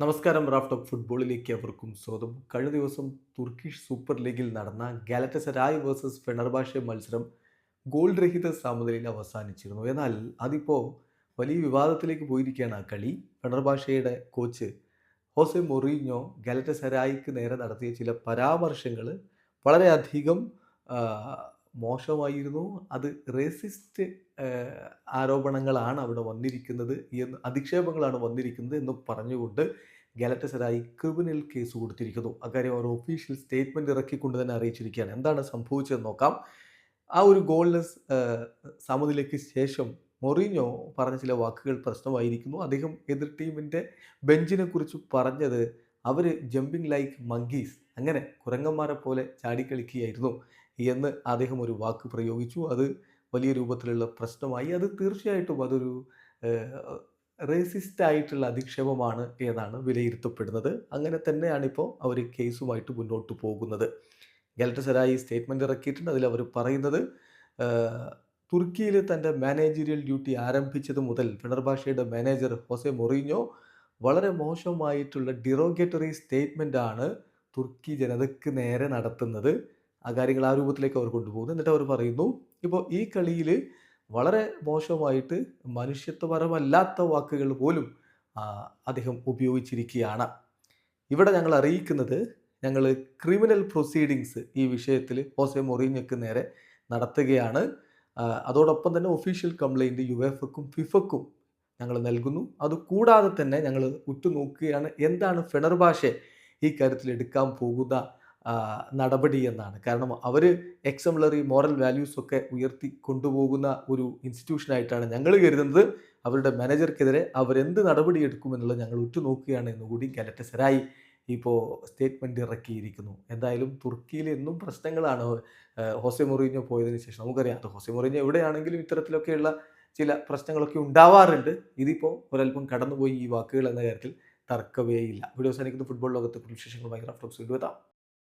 നമസ്കാരം raft talk ഫുട്ബോളിലേക്ക് അവർക്കും സ്വാഗതം. കഴിഞ്ഞ ദിവസം തുർക്കിഷ് സൂപ്പർ ലീഗിൽ നടന്ന ഗാലറ്റസരായ് വേഴ്സസ് ഫെണർബാഷെ മത്സരം ഗോൾ രഹിത സമനിലയിൽ അവസാനിച്ചിരുന്നു. എന്നാൽ അതിപ്പോൾ വലിയ വിവാദത്തിലേക്ക് പോയിരിക്കുകയാണ് ആ കളി. ഫെണർബാഷയുടെ കോച്ച് ഹോസെ മൊറീഞ്ഞോ ഗാലറ്റസരായിക്ക് നേരെ നടത്തിയ ചില പരാമർശങ്ങൾ വളരെയധികം മോശമായിരുന്നു. അത് റേസിസ്റ്റ് ആരോപണങ്ങളാണ് അവിടെ വന്നിരിക്കുന്നത് എന്ന് അധിക്ഷേപങ്ങളാണ് വന്നിരിക്കുന്നത് എന്ന് പറഞ്ഞുകൊണ്ട് ഗാലറ്റസരായി ക്രിമിനൽ കേസ് കൊടുത്തിരിക്കുന്നു. അക്കാര്യം അവർ ഒഫീഷ്യൽ സ്റ്റേറ്റ്മെന്റ് ഇറക്കിക്കൊണ്ട് തന്നെ അറിയിച്ചിരിക്കുകയാണ്. എന്താണ് സംഭവിച്ചതെന്ന് നോക്കാം. ആ ഒരു ഗോൾലെസ് സമനിലയ്ക്ക് ശേഷം മൊറീഞ്ഞോ പറഞ്ഞ ചില വാക്കുകൾ പ്രശ്നമായിരിക്കുന്നു. അദ്ദേഹം എതിർ ടീമിന്റെ ബെഞ്ചിനെ കുറിച്ച് പറഞ്ഞത് അവർ ജമ്പിങ് ലൈക്ക് മങ്കീസ് അങ്ങനെ കുരങ്ങന്മാരെ പോലെ ചാടിക്കളിക്കുകയായിരുന്നു. എന്ന് അദ്ദേഹം ഒരു വാക്ക് പ്രയോഗിച്ചു. അത് വലിയ രൂപത്തിലുള്ള പ്രശ്നമായി. അത് തീർച്ചയായിട്ടും അതൊരു റേസിസ്റ്റ് ആയിട്ടുള്ള അധിക്ഷേപമാണ് എന്നാണ് വിലയിരുത്തപ്പെടുന്നത്. അങ്ങനെ തന്നെയാണിപ്പോൾ അവർ കേസുമായിട്ട് മുന്നോട്ട് പോകുന്നത്. ഗലറ്റസരായി സ്റ്റേറ്റ്മെന്റ് ഇറക്കിയിട്ടുണ്ട്. അതിൽ അവർ പറയുന്നത് തുർക്കിയിൽ തന്റെ മാനേജീരിയൽ ഡ്യൂട്ടി ആരംഭിച്ചത് മുതൽ ഫെണർബാഷയുടെ മാനേജർ ഹോസെ മൊറീഞ്ഞോ വളരെ മോശമായിട്ടുള്ള ഡിറോഗേറ്ററി സ്റ്റേറ്റ്മെന്റ് ആണ് തുർക്കി ജനതയ്ക്ക് നേരെ നടത്തുന്നത്. ആ കാര്യങ്ങൾ ആ രൂപത്തിലേക്ക് അവർ കൊണ്ടുപോകുന്നു. എന്നിട്ട് അവർ പറയുന്നു ഇപ്പോൾ ഈ കളിയിൽ വളരെ മോശമായിട്ട് മനുഷ്യത്വപരമല്ലാത്ത വാക്കുകൾ പോലും അദ്ദേഹം ഉപയോഗിച്ചിരിക്കുകയാണ്. ഇവിടെ ഞങ്ങൾ അറിയിക്കുന്നത് ഞങ്ങൾ ക്രിമിനൽ പ്രൊസീഡിങ്സ് ഈ വിഷയത്തിൽ ഹോസെ മൊറീഞ്ഞയ്ക്ക് നേരെ നടത്തുകയാണ്. അതോടൊപ്പം തന്നെ ഒഫീഷ്യൽ കംപ്ലൈന്റ് യു എഫ് എക്കും ഫിഫക്കും ഞങ്ങൾ നൽകുന്നു. അതുകൂടാതെ തന്നെ ഞങ്ങൾ ഉറ്റുനോക്കുകയാണ്. എന്താണ് ഫെണർബാഷെ ഈ കാര്യത്തിൽ എടുക്കാൻ പോകുന്ന നടപടി എന്നാണ്. കാരണം അവർ എക്സംലറി മോറൽ വാല്യൂസ് ഒക്കെ ഉയർത്തി കൊണ്ടുപോകുന്ന ഒരു ഇൻസ്റ്റിറ്റ്യൂഷനായിട്ടാണ് ഞങ്ങൾ കരുതുന്നത്. അവരുടെ മാനേജർക്കെതിരെ അവരെന്ത് നടപടി എടുക്കുമെന്നുള്ളത് ഞങ്ങൾ ഉറ്റുനോക്കുകയാണ് എന്നുകൂടി ഗലറ്റസരായി ഇപ്പോൾ സ്റ്റേറ്റ്മെന്റ് ഇറക്കിയിരിക്കുന്നു. എന്തായാലും തുർക്കിയിൽ എന്നും പ്രശ്നങ്ങളാണ്. ഹോസെ മൊറീഞ്ഞോ പോയതിന് ശേഷം നമുക്കറിയാം. അത് ഹോസെ മൊറീഞ്ഞോ എവിടെയാണെങ്കിലും ഇത്തരത്തിലൊക്കെയുള്ള ചില പ്രശ്നങ്ങളൊക്കെ ഉണ്ടാവാറുണ്ട്. ഇതിപ്പോൾ ഒരല്പം കടന്നുപോയി ഈ വാക്കുകൾ എന്ന കാര്യത്തിൽ തർക്കവേയില്ല വീഡിയോ അവസാനിക്കുന്ന. ഫുട്ബോൾ ലോകത്തെ വിശേഷങ്ങളുമായി റഫ്റ്റോക്സ് വീണ്ടും എത്താം.